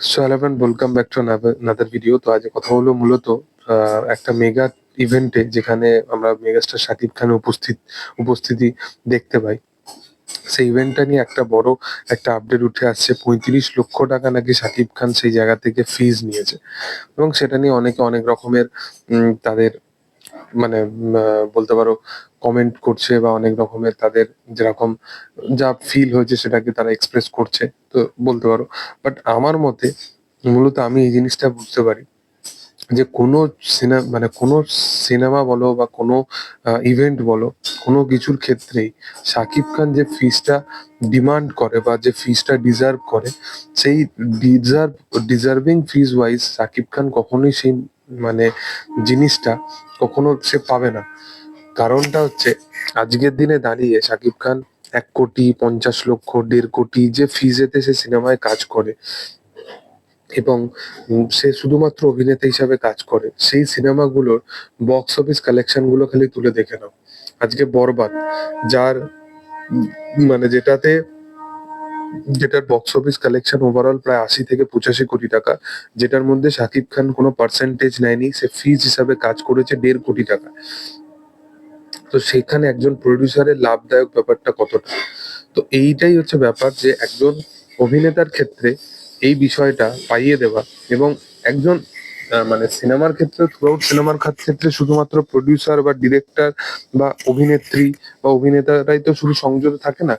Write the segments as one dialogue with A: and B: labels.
A: So hello welcome back to another video তো আজ কথা হলো মূলত একটা মেগা ইভেন্টে যেখানে আমরা মেগাস্টার শাকিব খান উপস্থিত, উপস্থিতি দেখতে পাই। সেই ইভেন্টটা নিয়ে একটা বড় একটা আপডেট উঠে আসছে। পঁয়ত্রিশ লক্ষ টাকা নাকি শাকিব খান সেই জায়গা থেকে ফিজ নিয়েছে। এবং সেটা নিয়ে অনেকে অনেক রকমের তাদের মানে বলতে পারো কমেন্ট করছে বা অনেক রকমের তাদের যেরকম যা ফিল হয়েছে সেটাকে তারা এক্সপ্রেস করছে, তো বলতে পারো। বাট আমার মতে, মূলত আমি এই জিনিসটা বুঝতে পারি যে কোনো সিনেমা মানে কোনো সিনেমা বলো বা কোনো ইভেন্ট বলো, কোনো কিছুর ক্ষেত্রেই শাকিব খান যে ফিসটা ডিমান্ড করে বা যে ফিসটা ডিজার্ভ করে, সেই deserve deserving fees wise Shakib Khan কখনোই সেই মানে জিনিসটা কখনো সে পাবে না। কারণটা হচ্ছে, আজকের দিনে দাঁড়িয়ে শাকিব খান এক কোটি, পঞ্চাশ লক্ষ, দেড় কোটি যে ফিজেতে সে সিনেমায় কাজ করে এবং সে শুধুমাত্র অভিনেতা হিসাবে কাজ করে, সেই সিনেমাগুলোর বক্স অফিস কালেকশনগুলো খালি তুলে দেখে নাও। আজকে বরবাদ, যার মানে যেটাতে যেটার বক্স অফিস কালেকশন ওভারঅল প্রায় আশি থেকে পঁচাশি কোটি টাকা, যেটার মধ্যে শাকিব খান কোনো পার্সেন্টেজ নেয়নি, সে ফিজ হিসাবে কাজ করেছে দেড় কোটি টাকা। তো সেখানে একজন প্রডিউসারের লাভদায়ক ব্যাপারটা কতটা? তো এইটাই হচ্ছে ব্যাপার যে একজন অভিনেতার ক্ষেত্রে এই বিষয়টা পাইয়ে দেওয়া এবং একজন মানে সিনেমার ক্ষেত্রে থ্রুআউট সিনেমার ক্ষেত্রে শুধুমাত্র প্রডিউসার বা ডিরেক্টর বা অভিনেত্রী বা অভিনেতারাই তো শুধু সংযোগে থাকে না।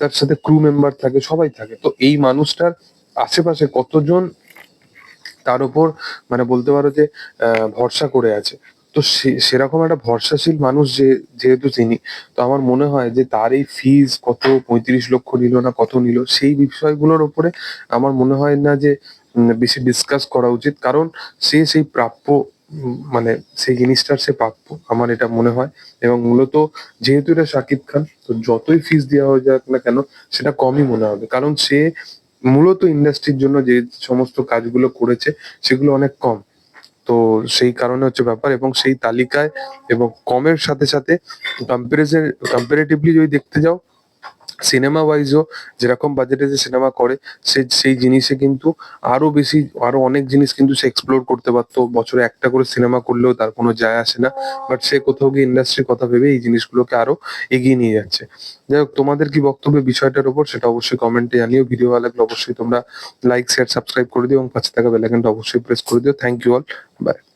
A: তার সাথে ক্রু মেম্বার থাকে, সবাই থাকে। তো এই মানুষটার আশেপাশে কতজন তার উপর মানে বলতে পারো যে ভরসা করে আছে? তো সেরকম একটা ভরসাশীল মানুষ যে, যেহেতু তিনি, তো আমার মনে হয় যে তার এই ফিজ কত, পঁয়ত্রিশ লক্ষ নিল না কত নিল, সেই বিষয়গুলোর উপরে আমার মনে হয় না যে বেশি ডিসকাস করা উচিত। কারণ সে সেই প্রাপ্য মানে সেই জিনিসটার সে প্রাপ্য, আমার এটা মনে হয়। এবং মূলত যেহেতু এটা শাকিব খান, তো যতই ফিস দেওয়া হয়ে যাক না কেন, সেটা কমই মনে হবে। কারণ সে মূলত ইন্ডাস্ট্রির জন্য যে সমস্ত কাজগুলো করেছে, সেগুলো অনেক কম। তো সেই কারণে হচ্ছে ব্যাপার এবং সেই তালিকায় এবং কমের সাথে সাথে কম্পারিজন কম্পারেটিভলি যদি দেখতে যাও সিনেমা ওয়াইজও যেরকম বাজেটে যে সিনেমা করে, সে, সেই জিনিসে কিন্তু আরও বেশি, আরও অনেক জিনিস কিন্তু সে এক্সপ্লোর করতে পারতো। বছরে একটা করে সিনেমা করলেও তার কোনো যায় আসে না। বাট সে কোথাও গিয়ে ইন্ডাস্ট্রির কথা ভেবে এই জিনিসগুলোকে আরও এগিয়ে নিয়ে যাচ্ছে। যাই হোক, তোমাদের কি বক্তব্য বিষয়টার উপর সেটা অবশ্যই কমেন্টে জানিও। ভিডিও ভালো লাগলে অবশ্যই তোমরা লাইক শেয়ার সাবস্ক্রাইব করে দিও এবং পাশে থাকা বেলাইকনটা অবশ্যই প্রেস করে দিও। Thank you all by